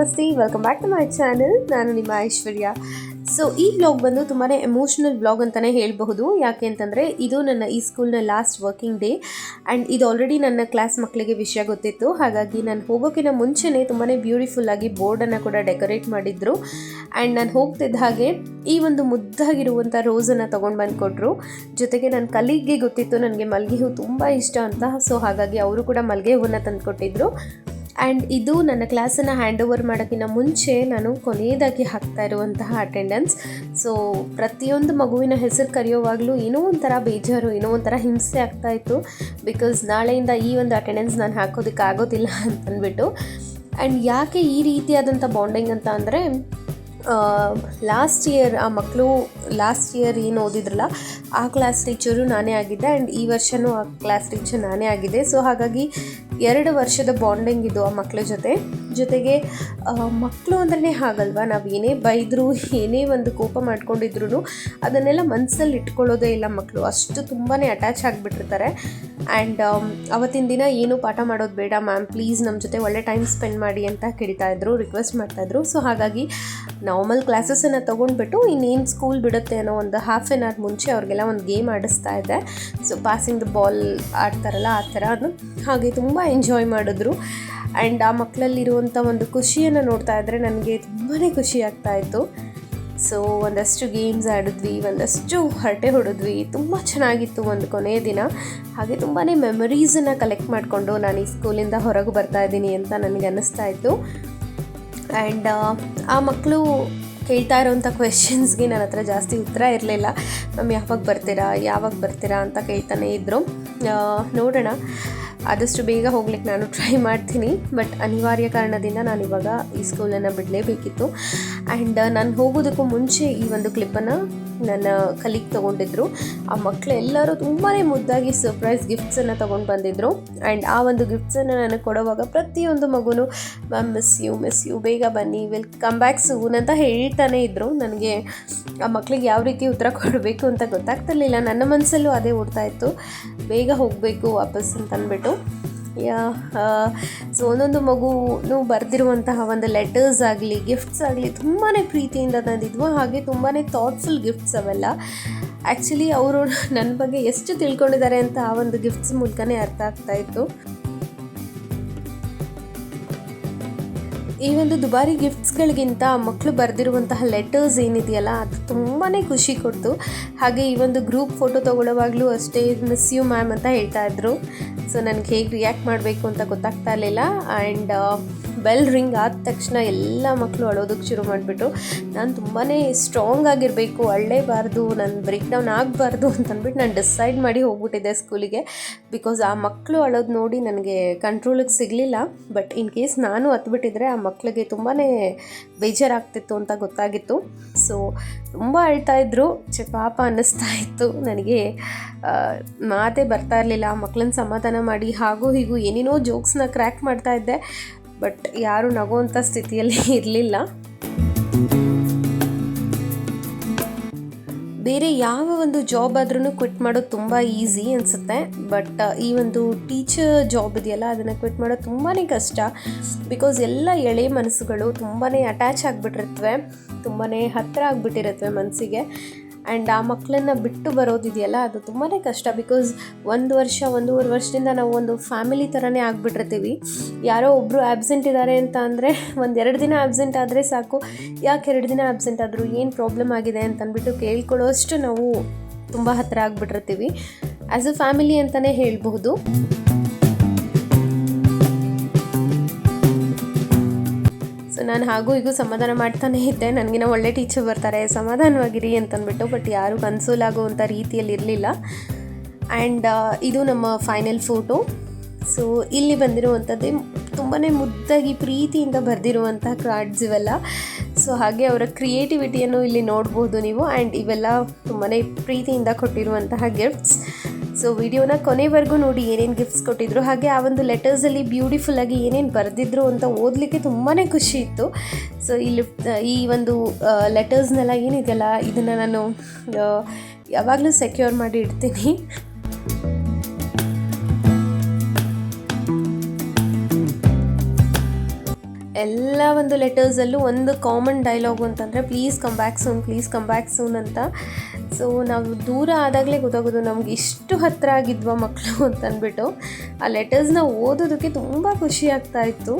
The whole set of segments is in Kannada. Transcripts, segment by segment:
Welcome back to my channel ನಾನು ನಿಮ್ಮ ಐಶ್ವರ್ಯ. ಸೊ ಈ ಬ್ಲಾಗ್ ಬಂದು ತುಂಬಾ ಎಮೋಷ್ನಲ್ ಬ್ಲಾಗ್ ಅಂತಲೇ ಹೇಳಬಹುದು. ಯಾಕೆ ಅಂತಂದರೆ, ಇದು ನನ್ನ ಈ ಸ್ಕೂಲ್ನ ಲಾಸ್ಟ್ ವರ್ಕಿಂಗ್ ಡೇ ಆ್ಯಂಡ್ ಇದು ಆಲ್ರೆಡಿ ನನ್ನ ಕ್ಲಾಸ್ ಮಕ್ಕಳಿಗೆ ವಿಷಯ ಗೊತ್ತಿತ್ತು. ಹಾಗಾಗಿ ನಾನು ಹೋಗೋಕ್ಕಿಂತ ಮುಂಚೆನೇ ತುಂಬಾ ಬ್ಯೂಟಿಫುಲ್ಲಾಗಿ ಬೋರ್ಡನ್ನು ಕೂಡ ಡೆಕೋರೇಟ್ ಮಾಡಿದ್ರು. ಆ್ಯಂಡ್ ನಾನು ಹೋಗ್ತಿದ್ದ ಹಾಗೆ ಈ ಒಂದು ಮುದ್ದಾಗಿರುವಂಥ ರೋಸನ್ನು ತೊಗೊಂಡು ಬಂದು ಕೊಟ್ಟರು ಜೊತೆಗೆ ನನ್ನ ಕಲಿಗೆ ಗೊತ್ತಿತ್ತು, ನನಗೆ ಮಲ್ಗೆ ಹೂವು ತುಂಬ ಇಷ್ಟ ಅಂತ. ಸೊ ಹಾಗಾಗಿ ಅವರು ಕೂಡ ಮಲ್ಗೆ ಹೂವನ್ನು ತಂದು ಕೊಟ್ಟಿದ್ರು ಆ್ಯಂಡ್ ಇದು ನನ್ನ ಕ್ಲಾಸನ್ನು ಹ್ಯಾಂಡ್ ಓವರ್ ಮಾಡೋಕ್ಕಿಂತ ಮುಂಚೆ ನಾನು ಕೊನೆಯದಾಗಿ ಹಾಕ್ತಾ ಇರುವಂತಹ ಅಟೆಂಡೆನ್ಸ್ ಸೊ ಪ್ರತಿಯೊಂದು ಮಗುವಿನ ಹೆಸರು ಕರೆಯುವಾಗಲೂ ಏನೋ ಒಂಥರ ಬೇಜಾರು, ಏನೋ ಒಂಥರ ಹಿಂಸೆ ಆಗ್ತಾ ಇತ್ತು. ಬಿಕಾಸ್ ನಾಳೆಯಿಂದ ಈ ಒಂದು ಅಟೆಂಡೆನ್ಸ್ ನಾನು ಹಾಕೋದಕ್ಕೆ ಆಗೋದಿಲ್ಲ ಅಂತಂದ್ಬಿಟ್ಟು. ಆ್ಯಂಡ್ ಯಾಕೆ ಈ ರೀತಿಯಾದಂಥ ಬಾಂಡಿಂಗ್ ಅಂತ ಅಂದರೆ ಲಾಸ್ಟ್ ಇಯರ್ ಆ ಮಕ್ಕಳು ಲಾಸ್ಟ್ ಇಯರ್ ಏನು ಓದಿದ್ರಲ್ಲ, ಆ ಕ್ಲಾಸ್ ಟೀಚರು ನಾನೇ ಆಗಿದ್ದೆ ಆ್ಯಂಡ್ ಈ ವರ್ಷವೂ ಆ ಕ್ಲಾಸ್ ಟೀಚರ್ ನಾನೇ ಆಗಿದೆ. ಸೊ ಹಾಗಾಗಿ ಎರಡು ವರ್ಷದ ಬಾಂಡಿಂಗ್ ಇದು ಆ ಮಕ್ಕಳ ಜೊತೆ. ಜೊತೆಗೆ ಮಕ್ಕಳು ಅಂದ್ರೆ ಹಾಗಲ್ವಾ? ನಾವು ಏನೇ ಬೈದರೂ, ಏನೇ ಒಂದು ಕೋಪ ಮಾಡ್ಕೊಂಡಿದ್ರು ಅದನ್ನೆಲ್ಲ ಮನಸ್ಸಲ್ಲಿ ಇಟ್ಕೊಳ್ಳೋದೇ ಇಲ್ಲ ಮಕ್ಕಳು ಅಷ್ಟು ತುಂಬಾ ಅಟ್ಯಾಚ್ ಆಗಿಬಿಟ್ಟಿರ್ತಾರೆ. ಆ್ಯಂಡ್ ಅವತ್ತಿನ ದಿನ ಏನು ಪಾಠ ಮಾಡೋದು ಬೇಡ ಮ್ಯಾಮ್. ಪ್ಲೀಸ್ ನಮ್ಮ ಜೊತೆ ಒಳ್ಳೆ ಟೈಮ್ ಸ್ಪೆಂಡ್ ಮಾಡಿ ಅಂತ ಕೇಳ್ತಾ ಇದ್ರು, ರಿಕ್ವೆಸ್ಟ್ ಮಾಡ್ತಾಯಿದ್ರು ಸೊ ಹಾಗಾಗಿ ನಾರ್ಮಲ್ ಕ್ಲಾಸಸನ್ನು ತೊಗೊಂಡ್ಬಿಟ್ಟು ಇನ್ನೇನು ಸ್ಕೂಲ್ ಬಿಡುತ್ತೆ ಅನ್ನೋ ಒಂದು ಹಾಫ್ ಆನ್ ಅವರ್ ಮುಂಚೆ ಅವ್ರಿಗೆಲ್ಲ ಒಂದು ಗೇಮ್ ಆಡಿಸ್ತಾ ಇದ್ದೆ. ಸೊ ಪಾಸಿಂಗ್ ದ ಬಾಲ್ ಆಡ್ತಾರಲ್ಲ ಆ ಥರ ಹಾಗೆ ತುಂಬ ಎಂಜಾಯ್ ಮಾಡಿದ್ರು. ಆ್ಯಂಡ್ ಆ ಮಕ್ಕಳಲ್ಲಿರುವಂಥ ಒಂದು ಖುಷಿಯನ್ನು ನೋಡ್ತಾ ಇದ್ದರೆ ನನಗೆ ತುಂಬಾ ಖುಷಿ ಆಗ್ತಾಯಿತ್ತು ಸೊ ಒಂದಷ್ಟು ಗೇಮ್ಸ್ ಆಡಿದ್ವಿ, ಒಂದಷ್ಟು ಹರಟೆ ಹೊಡೆದ್ವಿ. ತುಂಬ ಚೆನ್ನಾಗಿತ್ತು ಒಂದು ಕೊನೆಯ ದಿನ. ಹಾಗೆ ತುಂಬಾ ಮೆಮೊರೀಸನ್ನು ಕಲೆಕ್ಟ್ ಮಾಡಿಕೊಂಡು ನಾನು ಈ ಸ್ಕೂಲಿಂದ ಹೊರಗೆ ಬರ್ತಾ ಇದ್ದೀನಿ ಅಂತ ನನಗೆ ಅನ್ನಿಸ್ತಾ ಇತ್ತು. ಆ್ಯಂಡ್ ಆ ಮಕ್ಕಳು ಕೇಳ್ತಾ ಇರೋವಂಥ ಕ್ವೆಶನ್ಸ್ಗೆ ನನ್ನ ಹತ್ರ ಜಾಸ್ತಿ ಉತ್ತರ ಇರಲಿಲ್ಲ. ಮ್ಯಾಮ್, ಯಾವಾಗ ಬರ್ತೀರಾ? ಯಾವಾಗ ಬರ್ತೀರಾ? ಅಂತ ಕೇಳ್ತಾನೆ ಇದ್ದರು ನೋಡೋಣ. ಆದಷ್ಟು ಬೇಗ ಹೋಗ್ಲಿಕ್ಕೆ ನಾನು ಟ್ರೈ ಮಾಡ್ತೀನಿ. ಬಟ್ ಅನಿವಾರ್ಯ ಕಾರಣದಿಂದ ನಾನು ಇವಾಗ ಈ ಸ್ಕೂಲನ್ನು ಬಿಡಲೇಬೇಕಿತ್ತು. ಆ್ಯಂಡ್ ನಾನು ಹೋಗೋದಕ್ಕೂ ಮುಂಚೆ ಈ ಒಂದು ಕ್ಲಿಪ್ಪನ್ನು ನನ್ನ ಕಲೀಗ್ ತೊಗೊಂಡಿದ್ರು. ಆ ಮಕ್ಕಳು ಎಲ್ಲರೂ ತುಂಬಾ ಮುದ್ದಾಗಿ ಸರ್ಪ್ರೈಸ್ ಗಿಫ್ಟ್ಸನ್ನು ತೊಗೊಂಡು ಬಂದಿದ್ರು. ಆ್ಯಂಡ್ ಆ ಒಂದು ಗಿಫ್ಟ್ಸನ್ನು ನನಗೆ ಕೊಡುವಾಗ ಪ್ರತಿಯೊಂದು ಮಗುನು ma'am miss you miss you ಬೇಗ ಬನ್ನಿ ವಿಲ್ ಕಮ್ ಬ್ಯಾಕ್ ಸೂನ್ ಅಂತ ಹೇಳ್ತಾನೆ ಇದ್ದರು ನನಗೆ ಆ ಮಕ್ಕಳಿಗೆ ಯಾವ ರೀತಿ ಉತ್ತರ ಕೊಡಬೇಕು ಅಂತ ಗೊತ್ತಾಗ್ತಿರ್ಲಿಲ್ಲ. ನನ್ನ ಮನಸ್ಸಲ್ಲೂ ಅದೇ ಓಡ್ತಾ ಇತ್ತು. ಬೇಗ ಹೋಗಬೇಕು ವಾಪಸ್ ಅಂತ ಅಂದ್ಬಿಟ್ಟು ಯಾ ಸೊ ಒಂದೊಂದು ಮಗುನು ಬರೆದಿರುವಂತಹ ಒಂದು ಲೆಟರ್ಸ್ ಆಗಲಿ ಗಿಫ್ಟ್ಸ್ ಆಗಲಿ ತುಂಬಾ ಪ್ರೀತಿಯಿಂದ ತಂದಿದ್ವು. ಹಾಗೆ ತುಂಬಾ ಥಾಟ್ಫುಲ್ ಗಿಫ್ಟ್ಸ್ ಅವೆಲ್ಲ. ಆ್ಯಕ್ಚುಲಿ ಅವರು ನನ್ನ ಬಗ್ಗೆ ಎಷ್ಟು ತಿಳ್ಕೊಂಡಿದ್ದಾರೆ ಅಂತ ಆ ಒಂದು ಗಿಫ್ಟ್ಸ್ ಮೂಲಕನೇ ಅರ್ಥ ಆಗ್ತಾ ಇತ್ತು. ಈ ಒಂದು ದುಬಾರಿ ಗಿಫ್ಟ್ಸ್ಗಳಿಗಿಂತ ಮಕ್ಕಳು ಬರೆದಿರುವಂತಹ ಲೆಟರ್ಸ್ ಏನಿದೆಯಲ್ಲ, ಅದು ತುಂಬಾ ಖುಷಿ ಕೊಡ್ತು. ಹಾಗೆ ಈ ಒಂದು ಗ್ರೂಪ್ ಫೋಟೋ ತೊಗೊಳ್ಳೋವಾಗಲೂ ಅಷ್ಟೇ ಮಿಸ್ ಯು ಮ್ಯಾಮ್ ಅಂತ ಹೇಳ್ತಾ ಇದ್ರು. ಸೊ ನನಗೆ ಹೇಗೆ ರಿಯಾಕ್ಟ್ ಮಾಡಬೇಕು ಅಂತ ಗೊತ್ತಾಗ್ತಾ ಇರಲಿಲ್ಲ. ಆ್ಯಂಡ್ ಬೆಲ್ ರಿಂಗ್ ಆದ ತಕ್ಷಣ ಎಲ್ಲ ಮಕ್ಕಳು ಅಳೋದಕ್ಕೆ ಶುರು ಮಾಡಿಬಿಟ್ಟು, ನಾನು ತುಂಬಾ ಸ್ಟ್ರಾಂಗ್ ಆಗಿರಬೇಕು, ಅಳ್ಳೇಬಾರ್ದು, ನಾನು ಬ್ರೇಕ್ ಡೌನ್ ಆಗಬಾರ್ದು ಅಂತಂದ್ಬಿಟ್ಟು ನಾನು ಡಿಸೈಡ್ ಮಾಡಿ ಹೋಗ್ಬಿಟ್ಟಿದ್ದೆ ಸ್ಕೂಲಿಗೆ ಬಿಕಾಸ್ ಆ ಮಕ್ಕಳು ಅಳೋದು ನೋಡಿ ನನಗೆ ಕಂಟ್ರೋಲಿಗೆ ಸಿಗಲಿಲ್ಲ. ಬಟ್ ಇನ್ ಕೇಸ್ ನಾನು ಹತ್ಬಿಟ್ಟಿದ್ರೆ ಆ ಮಕ್ಕಳಿಗೆ ತುಂಬಾ ಬೇಜಾರಾಗ್ತಿತ್ತು ಅಂತ ಗೊತ್ತಾಗಿತ್ತು. ಸೊ ತುಂಬ ಅಳ್ತಾ ಇದ್ರು. ಚೆ ಪಾಪ ಅನ್ನಿಸ್ತಾ ಇತ್ತು. ನನಗೆ ಮಾತೇ ಬರ್ತಾ ಇರಲಿಲ್ಲ. ಮಕ್ಕಳನ್ನ ಸಮಾಧಾನ ಮಾಡಿ, ಹಾಗೂ ಹೀಗೂ ಏನೇನೋ ಜೋಕ್ಸ್ನ ಕ್ರ್ಯಾಕ್ ಮಾಡ್ತಾ ಇದ್ದೆ. ಬಟ್ ಯಾರು ನಗುವಂಥ ಸ್ಥಿತಿಯಲ್ಲಿ ಇರಲಿಲ್ಲ. ಬೇರೆ ಯಾವ ಒಂದು ಜಾಬ್ ಆದ್ರೂ ಕ್ವಿಟ್ ಮಾಡೋದು ತುಂಬ ಈಸಿ ಅನಿಸುತ್ತೆ. ಬಟ್ ಈ ಒಂದು ಟೀಚರ್ ಜಾಬ್ ಇದೆಯಲ್ಲ, ಅದನ್ನು ಕ್ವಿಟ್ ಮಾಡೋದು ತುಂಬಾ ಕಷ್ಟ. ಬಿಕಾಸ್ ಎಲ್ಲ ಎಳೆ ಮನಸ್ಸುಗಳು ತುಂಬಾ ಅಟ್ಯಾಚ್ ಆಗಿಬಿಟ್ಟಿರ್ತವೆ ತುಂಬಾ ಹತ್ತಿರ ಆಗಿಬಿಟ್ಟಿರುತ್ತವೆ ಮನಸ್ಸಿಗೆ. ಆ್ಯಂಡ್ ಆ ಮಕ್ಕಳನ್ನ ಬಿಟ್ಟು ಬರೋದಿದೆಯಲ್ಲ ಅದು ತುಂಬಾ ಕಷ್ಟ. ಬಿಕಾಸ್ ಒಂದು ವರ್ಷ, ಒಂದೂವರೆ ವರ್ಷದಿಂದ ನಾವು ಒಂದು ಫ್ಯಾಮಿಲಿ ಥರನೇ ಆಗಿಬಿಟ್ಟಿರ್ತೀವಿ. ಯಾರೋ ಒಬ್ಬರು ಆಬ್ಸೆಂಟ್ ಇದ್ದಾರೆ ಅಂತ ಅಂದರೆ ಒಂದು ಎರಡು ದಿನ ಆಬ್ಸೆಂಟ್ ಆದರೆ ಸಾಕು. ಯಾಕೆ ಎರಡು ದಿನ ಆಬ್ಸೆಂಟ್ ಆದರೂ, ಏನು ಪ್ರಾಬ್ಲಮ್ ಆಗಿದೆ ಅಂತ ಅಂದ್ಬಿಟ್ಟು ಕೇಳ್ಕೊಳ್ಳೋಷ್ಟು ನಾವು ತುಂಬ ಹತ್ತಿರ ಆಗಿಬಿಟ್ಟಿರ್ತೀವಿ. ಆ್ಯಸ್ ಅ ಫ್ಯಾಮಿಲಿ ಅಂತಲೇ ಹೇಳಬಹುದು. ನಾನು ಹಾಗೂ ಹೀಗೂ ಸಮಾಧಾನ ಮಾಡ್ತಾನೆ ಇದ್ದೆ. ನನಗಿನ ಒಳ್ಳೆ ಟೀಚರ್ ಬರ್ತಾರೆ. ಸಮಾಧಾನವಾಗಿರಿ ಅಂತಂದ್ಬಿಟ್ಟು ಬಟ್ ಯಾರೂ ಕನ್ಸೋಲ್ ಆಗುವಂಥ ರೀತಿಯಲ್ಲಿ ಇರಲಿಲ್ಲ. ಆ್ಯಂಡ್ ಇದು ನಮ್ಮ ಫೈನಲ್ ಫೋಟೋ ಸೊ ಇಲ್ಲಿ ಬಂದಿರುವಂಥದ್ದೇ ತುಂಬಾ ಮುದ್ದಾಗಿ ಪ್ರೀತಿಯಿಂದ ಬರೆದಿರುವಂಥ ಕಾರ್ಡ್ಸ್ ಇವೆಲ್ಲ. ಸೊ ಹಾಗೆ ಅವರ ಕ್ರಿಯೇಟಿವಿಟಿಯನ್ನು ಇಲ್ಲಿ ನೋಡ್ಬೋದು ನೀವು. ಆ್ಯಂಡ್ ಇವೆಲ್ಲ ತುಂಬಾ ಪ್ರೀತಿಯಿಂದ ಕೊಟ್ಟಿರುವಂತಹ ಗಿಫ್ಟ್ಸ್ ಸೊ ವಿಡಿಯೋನ ಕೊನೆವರೆಗೂ ನೋಡಿ ಏನೇನು ಗಿಫ್ಟ್ಸ್ ಕೊಟ್ಟಿದ್ರು. ಹಾಗೆ ಆ ಒಂದು ಲೆಟರ್ಸಲ್ಲಿ ಬ್ಯೂಟಿಫುಲ್ಲಾಗಿ ಏನೇನು ಬರೆದಿದ್ರು ಅಂತ ಓದಲಿಕ್ಕೆ ತುಂಬಾ ಖುಷಿ ಇತ್ತು. ಸೊ ಇಲ್ಲಿ ಈ ಒಂದು ಲೆಟರ್ಸ್ನೆಲ್ಲ ಏನಿದೆಯಲ್ಲ, ಇದನ್ನು ನಾನು ಯಾವಾಗಲೂ ಸೆಕ್ಯೂರ್ ಮಾಡಿ ಇಡ್ತೀನಿ. ಎಲ್ಲ ಒಂದು ಲೆಟರ್ಸಲ್ಲೂ ಒಂದು ಕಾಮನ್ ಡೈಲಾಗು ಅಂತಂದರೆ please come back soon please come back soon ಅಂತ. ಸೊ ನಾವು ದೂರ ಆದಾಗಲೇ ಗೊತ್ತಾಗೋದು ನಮ್ಗೆ ಇಷ್ಟು ಹತ್ತಿರ ಆಗಿದ್ವ ಮಕ್ಕಳು ಅಂತ ಅಂದ್ಬಿಟ್ಟು. ಆ ಲೆಟರ್ಸ್ನ ಓದೋದಕ್ಕೆ ತುಂಬ ಖುಷಿ ಆಗ್ತಾ ಇತ್ತು.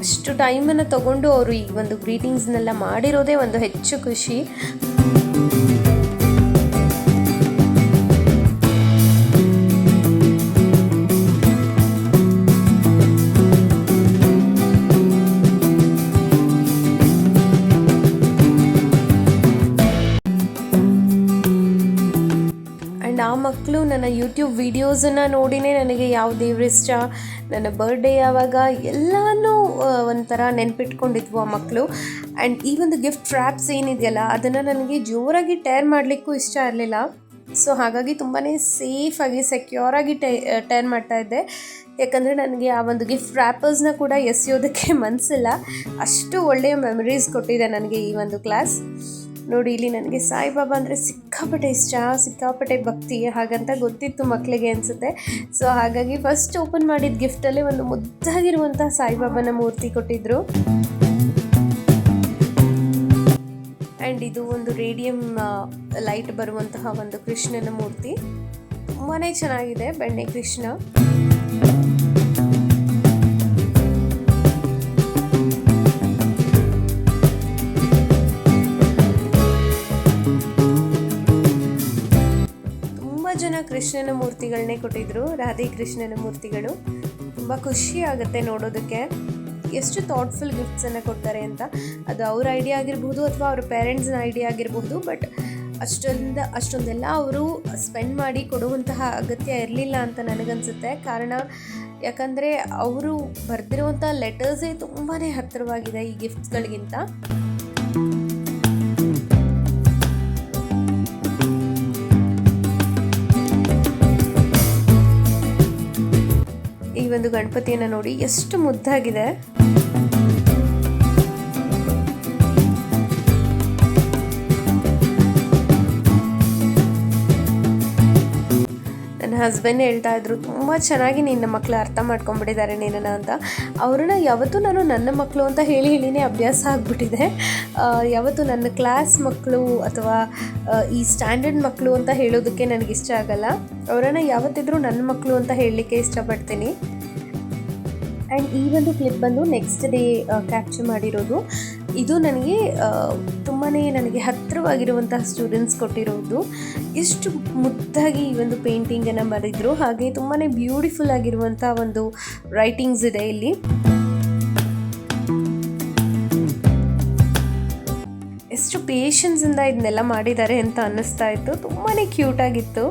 ಅಷ್ಟು ಟೈಮನ್ನು ತಗೊಂಡು ಅವರು ಈ ಒಂದು ಗ್ರೀಟಿಂಗ್ಸ್ನೆಲ್ಲ ಮಾಡಿರೋದೇ ಒಂದು ಹೆಚ್ಚು ಖುಷಿ. ಮಕ್ಕಳು ನನ್ನ ಯೂಟ್ಯೂಬ್ ವೀಡಿಯೋಸನ್ನು ನೋಡಿನೇ ನನಗೆ ಯಾವ ದೇವ್ರ ಇಷ್ಟ? ನನ್ನ ಬರ್ಡೇ ಯಾವಾಗ? ಎಲ್ಲನೂ ಒಂಥರ ನೆನ್ಪಿಟ್ಕೊಂಡಿದ್ವು ಆ ಮಕ್ಕಳು. ಆ್ಯಂಡ್ ಈ ಒಂದು ಗಿಫ್ಟ್ ರ್ಯಾಪ್ಸ್ ಏನಿದೆಯಲ್ಲ, ಅದನ್ನು ನನಗೆ ಜೋರಾಗಿ ಟೇರ್ ಮಾಡಲಿಕ್ಕೂ ಇಷ್ಟ ಇರಲಿಲ್ಲ. ಸೊ ಹಾಗಾಗಿ ತುಂಬಾ ಸೇಫಾಗಿ ಸೆಕ್ಯೂರಾಗಿ ಟೈ ಟೇರ್ ಮಾಡ್ತಾ ಇದ್ದೆ. ಯಾಕಂದರೆ ನನಗೆ ಆ ಒಂದು ಗಿಫ್ಟ್ ರ್ಯಾಪರ್ಸ್ನ ಕೂಡ ಎಸೆಯೋದಕ್ಕೆ ಮನಸ್ಸಿಲ್ಲ ಅಷ್ಟು ಒಳ್ಳೆಯ ಮೆಮರೀಸ್ ಕೊಟ್ಟಿದೆ ನನಗೆ ಈ ಒಂದು ಕ್ಲಾಸ್ ನೋಡಿ, ಇಲ್ಲಿ ನನಗೆ ಸಾಯಿಬಾಬಾ ಅಂದರೆ ಸಿಕ್ಕಾಪಟ್ಟೆ ಇಷ್ಟ, ಸಿಕ್ಕಾಪಟ್ಟೆ ಭಕ್ತಿ, ಹಾಗಂತ ಗೊತ್ತಿತ್ತು ಮಕ್ಕಳಿಗೆ ಅನಿಸುತ್ತೆ. ಸೊ ಹಾಗಾಗಿ ಫಸ್ಟ್ ಓಪನ್ ಮಾಡಿದ ಗಿಫ್ಟಲ್ಲೇ ಒಂದು ಮುದ್ದಾಗಿರುವಂಥ ಸಾಯಿಬಾಬಾನ ಮೂರ್ತಿ ಕೊಟ್ಟಿದ್ದರು ಆ್ಯಂಡ್ ಇದು ಒಂದು ರೇಡಿಯಂ ಲೈಟ್ ಬರುವಂತಹ ಒಂದು ಕೃಷ್ಣನ ಮೂರ್ತಿ. ತುಂಬಾ ಚೆನ್ನಾಗಿದೆ, ಬೆಣ್ಣೆ ಕೃಷ್ಣ. ಕೃಷ್ಣನ ಮೂರ್ತಿಗಳನ್ನೇ ಕೊಟ್ಟಿದ್ರು, ರಾಧೆ ಕೃಷ್ಣನ ಮೂರ್ತಿಗಳು. ತುಂಬ ಖುಷಿ ಆಗುತ್ತೆ ನೋಡೋದಕ್ಕೆ. ಎಷ್ಟು ಥಾಟ್ಫುಲ್ ಗಿಫ್ಟ್ಸನ್ನು ಕೊಡ್ತಾರೆ ಅಂತ. ಅದು ಅವ್ರ ಐಡಿಯಾ ಆಗಿರ್ಬೋದು ಅಥವಾ ಅವ್ರ ಪೇರೆಂಟ್ಸ್ನ ಐಡಿಯಾ ಆಗಿರ್ಬೋದು ಬಟ್ ಅಷ್ಟೊಂದ, ಅಷ್ಟೊಂದೆಲ್ಲ ಅವರು ಸ್ಪೆಂಡ್ ಮಾಡಿ ಕೊಡುವಂತಹ ಅಗತ್ಯ ಇರಲಿಲ್ಲ ಅಂತ ನನಗನ್ಸುತ್ತೆ. ಕಾರಣ ಯಾಕಂದರೆ ಅವರು ಬರೆದಿರುವಂಥ ಲೆಟರ್ಸೇ ತುಂಬಾ ಹತ್ತಿರವಾಗಿದೆ ಈ ಗಿಫ್ಟ್ಸ್ಗಳಿಗಿಂತ ಒಂದು ಗಣಪತಿಯನ್ನು ನೋಡಿ ಎಷ್ಟು ಮುದ್ದಾಗಿದೆ. ನನ್ನ ಹಸ್ಬೆಂಡ್ ಹೇಳ್ತಾ ಇದ್ರು, ತುಂಬ ಚೆನ್ನಾಗಿ ನಿನ್ನ ಮಕ್ಕಳು ಅರ್ಥ ಮಾಡ್ಕೊಂಡ್ಬಿಟ್ಟಿದ್ದಾರೆ ನಿನ್ನನ್ನು ಅಂತ. ಅವ್ರನ್ನ ಯಾವತ್ತೂ ನಾನು ನನ್ನ ಮಕ್ಕಳು ಅಂತ ಹೇಳಿ ಹೇಳಿನೇ ಅಭ್ಯಾಸ ಆಗಿಬಿಟ್ಟಿದೆ. ಯಾವತ್ತು ನನ್ನ ಕ್ಲಾಸ್ ಮಕ್ಕಳು ಅಥವಾ ಈ ಸ್ಟ್ಯಾಂಡರ್ಡ್ ಮಕ್ಕಳು ಅಂತ ಹೇಳೋದಕ್ಕೆ ನನಗೆ ಇಷ್ಟ ಆಗಲ್ಲ. ಅವರನ್ನು ಯಾವತ್ತಿದ್ರೂ ನನ್ನ ಮಕ್ಕಳು ಅಂತ ಹೇಳಲಿಕ್ಕೆ ಇಷ್ಟಪಡ್ತೀನಿ. ಆ್ಯಂಡ್ ಈ ಒಂದು ಕ್ಲಿಪ್ ಬಂದು ನೆಕ್ಸ್ಟ್ ಡೇ ಕ್ಯಾಪ್ಚರ್ ಮಾಡಿರೋದು. ಇದು ನನಗೆ ತುಂಬಾ ನನಗೆ ಹತ್ತಿರವಾಗಿರುವಂತಹ ಸ್ಟೂಡೆಂಟ್ಸ್ ಕೊಟ್ಟಿರೋದು. ಎಷ್ಟು ಮುದ್ದಾಗಿ ಈ ಒಂದು ಪೇಂಟಿಂಗನ್ನು ಬರೆದಿದ್ರು ಹಾಗೆ ತುಂಬಾ ಬ್ಯೂಟಿಫುಲ್ ಆಗಿರುವಂಥ ಒಂದು ರೈಟಿಂಗ್ಸ್ ಇದೆ ಇಲ್ಲಿ. ಎಷ್ಟು ಪೇಷನ್ಸಿಂದ ಇದನ್ನೆಲ್ಲ ಮಾಡಿದ್ದಾರೆ ಅಂತ ಅನ್ನಿಸ್ತಾ ಇತ್ತು. ತುಂಬಾ ಕ್ಯೂಟಾಗಿತ್ತು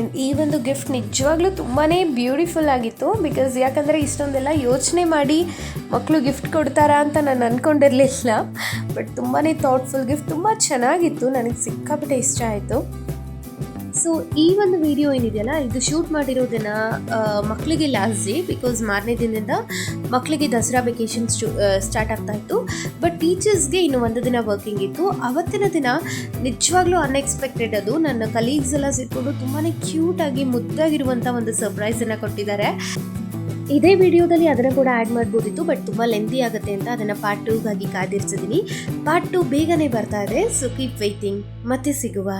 ಆ್ಯಂಡ್ ಈ ಒಂದು ಗಿಫ್ಟ್ ನಿಜವಾಗ್ಲೂ ತುಂಬಾ ಬ್ಯೂಟಿಫುಲ್ ಆಗಿತ್ತು ಬಿಕಾಸ್ ಯಾಕಂದರೆ ಇಷ್ಟೊಂದೆಲ್ಲ ಯೋಚನೆ ಮಾಡಿ ಮಕ್ಕಳು ಗಿಫ್ಟ್ ಕೊಡ್ತಾರಾ ಅಂತ ನಾನು ಅಂದ್ಕೊಂಡಿರಲಿಲ್ಲ ಬಟ್ ತುಂಬಾ ಥಾಟ್ಫುಲ್ ಗಿಫ್ಟ್ ತುಂಬ ಚೆನ್ನಾಗಿತ್ತು. ನನಗೆ ಸಿಕ್ಕಾಪಟ್ಟೆ ಇಷ್ಟ ಆಯಿತು. ಸೊ ಈ ಒಂದು ವಿಡಿಯೋ ಏನಿದೆಯಲ್ಲ, ಇದು ಶೂಟ್ ಮಾಡಿರೋದನ್ನ ಮಕ್ಕಳಿಗೆ ಲಾಸ್ಟ್ ಡೇ ಬಿಕಾಸ್ ಮಾರನೇ ದಿನದಿಂದ ಮಕ್ಕಳಿಗೆ ದಸರಾ ವೆಕೇಶನ್ ಸ್ಟಾರ್ಟ್ ಆಗ್ತಾ ಇತ್ತು. ಬಟ್ ಟೀಚರ್ಸ್ಗೆ ಇನ್ನು ಒಂದು ದಿನ ವರ್ಕಿಂಗ್ ಇತ್ತು. ಅವತ್ತಿನ ದಿನ ನಿಜವಾಗ್ಲೂ ಅನ್ಎಕ್ಸ್ಪೆಕ್ಟೆಡ್ ಅದು. ನನ್ನ ಕಲೀಗ್ಸ್ ಎಲ್ಲ ಸೇರಿಕೊಂಡು ತುಂಬಾ ಕ್ಯೂಟಾಗಿ ಮುದ್ದಾಗಿರುವಂಥ ಒಂದು ಸರ್ಪ್ರೈಸನ್ನು ಕೊಟ್ಟಿದ್ದಾರೆ. ಇದೇ ವಿಡಿಯೋದಲ್ಲಿ ಅದನ್ನು ಕೂಡ ಆ್ಯಡ್ ಮಾಡ್ಬೋದಿತ್ತು ಬಟ್ ತುಂಬ ಲೆಂತಿ ಆಗುತ್ತೆ ಅಂತ ಅದನ್ನು ಪಾರ್ಟ್ ಟೂಗಾಗಿ ಕಾದಿರ್ಸಿದ್ದೀನಿ ಪಾರ್ಟ್ ಟು ಬೇಗನೆ ಬರ್ತಾ ಇದೆ ಸೊ ಕೀಪ್ ವೈಟಿಂಗ್ ಮತ್ತೆ ಸಿಗುವ.